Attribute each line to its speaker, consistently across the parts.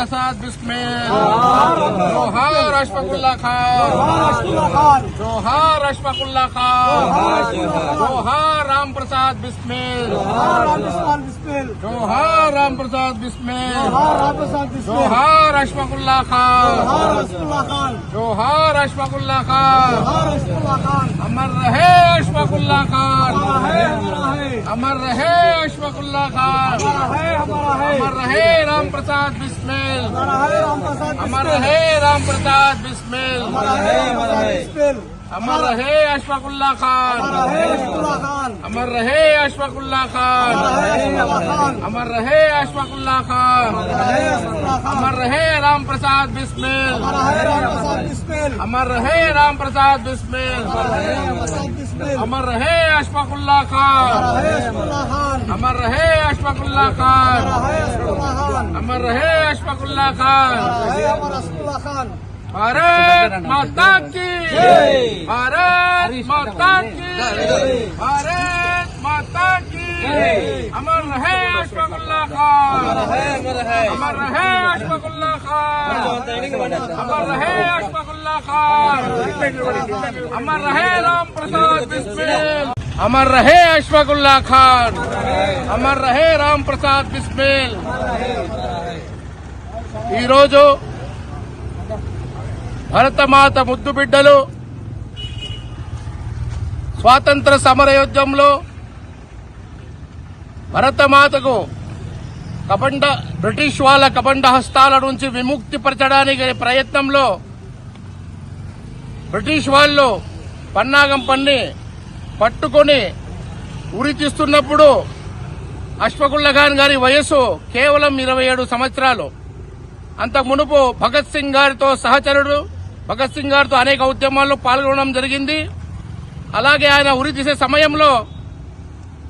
Speaker 1: प्रसाद बिस्मिल। जोहार अशफाकुल्ला खान। जोहार अशफाकुल्ला खान। जोहार राम प्रसाद बिस्मिल। जोहार राम प्रसाद बिस्मिल। जोहार अशफाकुल्ला खान। जोहार अशफाकुल्ला खान। अमर रहे अशफाकुल्ला खान। अमर रहे अशफाकुल्ला खान। अमर रहे राम प्रसाद बिस्मिल अमर रहे राम प्रसाद बिस्मिल अमर रहे अशफाकुल्ला खान अमर रहे अशफाकुल्ला खान अमर रहे अशफाकुल्ला खान अमर रहे राम प्रसाद बिस्मिल अमर रहे राम प्रसाद बिस्मिल अमर रहे अशफाकुल्ला खान अमर रहे अशफाकुल्ला खान अमर रहे अशफाकुल्ला खान। भारत माता की। भारत माता की। भारत माता की। अमर रहे अशफाकुल्ला खान। अमर रहे अशफाकुल्ला खान। अमर रहे अशफाकुल्ला खान। अमर रहे राम प्रसाद बिस्मिल। अमर रहे अशफाकुल्ला खान। अमर रहे राम प्रसाद बिस्मिल। ఈరోజు భరతమాత ముద్దు బిడ్డలు స్వాతంత్ర సమరయుద్ధంలో భరతమాతకు కబండ బ్రిటిష్ వాళ్ళ కబండ హస్తాల నుంచి విముక్తి పరచడానికి ప్రయత్నంలో బ్రిటిష్ వాళ్ళు పన్నాగం పన్ని పట్టుకొని ఉరితీస్తున్నప్పుడు తీస్తున్నప్పుడు ఖాన్ గారి వయస్సు కేవలం ఇరవై ఏడు సంవత్సరాలు. అంతకు మునుపు భగత్ సింగ్ గారితో సహచరుడు భగత్ సింగ్ గారితో అనేక ఉద్యమాల్లో పాల్గొనడం జరిగింది. అలాగే ఆయన ఉరి తీసే సమయంలో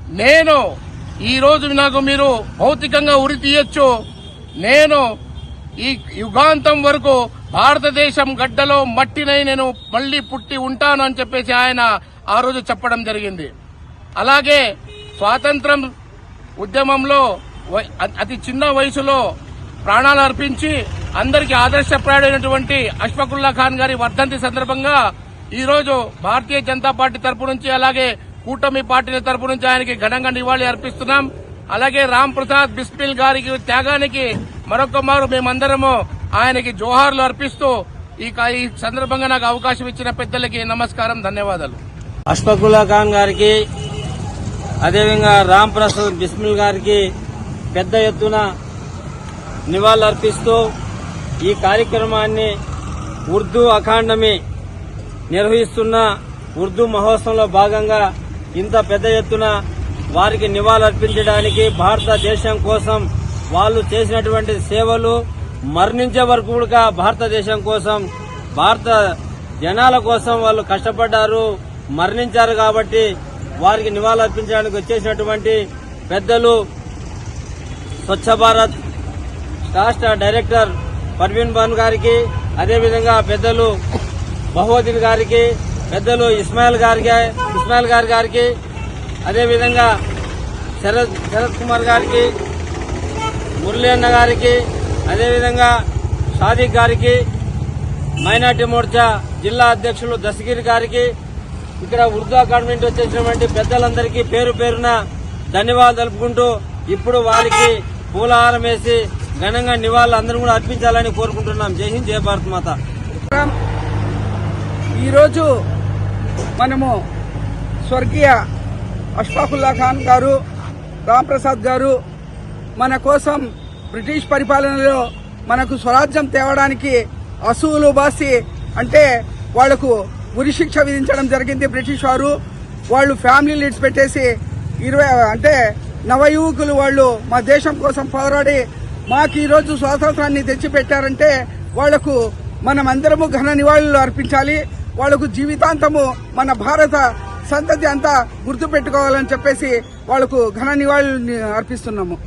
Speaker 1: నేను ఈ రోజు నాకు మీరు భౌతికంగా ఉరి తీయొచ్చు. నేను ఈ యుగాంతం వరకు భారతదేశం గడ్డలో మట్టినై నేను మళ్ళీ పుట్టి ఉంటాను అని చెప్పేసి ఆయన ఆ రోజు చెప్పడం జరిగింది. అలాగే స్వాతంత్రం ఉద్యమంలో వై- అతి చిన్న వయసులో ప్రాణాలు అర్పించి అందరికీ ఆదర్శప్రాయుడైనటువంటి అష్ఫకుల్లా ఖాన్ గారి వర్ధంతి సందర్భంగా ఈ రోజు భారతీయ జనతా పార్టీ తరపు నుంచి అలాగే కూటమి పార్టీల తరపు నుంచి ఆయనకి ఘనంగా నివాళి అర్పిస్తున్నాం. అలాగే రామ్ ప్రసాద్ బిస్మిల్ గారికి త్యాగానికి మరొక మారు మేమందరము ఆయనకి జోహార్లు అర్పిస్తూ ఈ ఈ సందర్భంగా నాకు అవకాశం ఇచ్చిన పెద్దలకి నమస్కారం ధన్యవాదాలు.
Speaker 2: అష్ఫకుల్లా ఖాన్ గారికి అదేవిధంగా రామ్ ప్రసాద్ బిస్మిల్ గారికి పెద్ద ఎత్తున నివాళులర్పిస్తూ ఈ కార్యక్రమాన్ని ఉర్దూ అకాడమీ నిర్వహిస్తున్న ఉర్దూ మహోత్సవంలో భాగంగా ఇంత పెద్ద ఎత్తున వారికి నివాళులర్పించడానికి భారతదేశం కోసం వాళ్ళు చేసినటువంటి సేవలు మరణించే వరకు కూడా భారతదేశం కోసం భారత జనాల కోసం వాళ్ళు కష్టపడ్డారు మరణించారు కాబట్టి వారికి నివాళులర్పించడానికి వచ్చేసినటువంటి పెద్దలు స్వచ్ఛ భారత్ రాష్ట్ర డైరెక్టర్ పర్వీన్ బాను గారికి అదేవిధంగా పెద్దలు బహువదీన్ గారికి పెద్దలు ఇస్మాయిల్ గారికి ఇస్మాయిల్ గారి గారికి అదేవిధంగా శరత్ శరత్ కుమార్ గారికి మురళీ అన్న గారికి అదేవిధంగా సాదిక్ గారికి మైనార్టీ మోర్చా జిల్లా అధ్యక్షులు దశగిరి గారికి ఇక్కడ ఉర్దూ అకాడమీ వచ్చేసినటువంటి పెద్దలందరికీ పేరు పేరున ధన్యవాదాలు తెలుపుకుంటూ ఇప్పుడు వారికి పూలహారం వేసి ఘనంగా నివాళులు అందరూ కూడా అర్పించాలని కోరుకుంటున్నాం. జై హింద్ జయ భారత్ మాత.
Speaker 3: ఈరోజు మనము స్వర్గీయ అష్ఫాకుల్లా ఖాన్ గారు రాంప్రసాద్ గారు మన కోసం బ్రిటిష్ పరిపాలనలో మనకు స్వరాజ్యం తేవడానికి అసూలు బాసి అంటే వాళ్ళకు ఉరిశిక్ష విధించడం జరిగింది బ్రిటిష్ వారు. వాళ్ళు ఫ్యామిలీ లీడ్స్ పెట్టేసి ఇరవై అంటే నవయువకులు వాళ్ళు మా దేశం కోసం పోరాడి మాకు ఈరోజు స్వాతంత్రాన్ని తెచ్చిపెట్టారంటే వాళ్ళకు మనమందరము ఘన నివాళులు అర్పించాలి. వాళ్ళకు జీవితాంతము మన భారత సంతతి అంతా గుర్తుపెట్టుకోవాలని చెప్పేసి వాళ్ళకు ఘన నివాళులు అర్పిస్తున్నాము.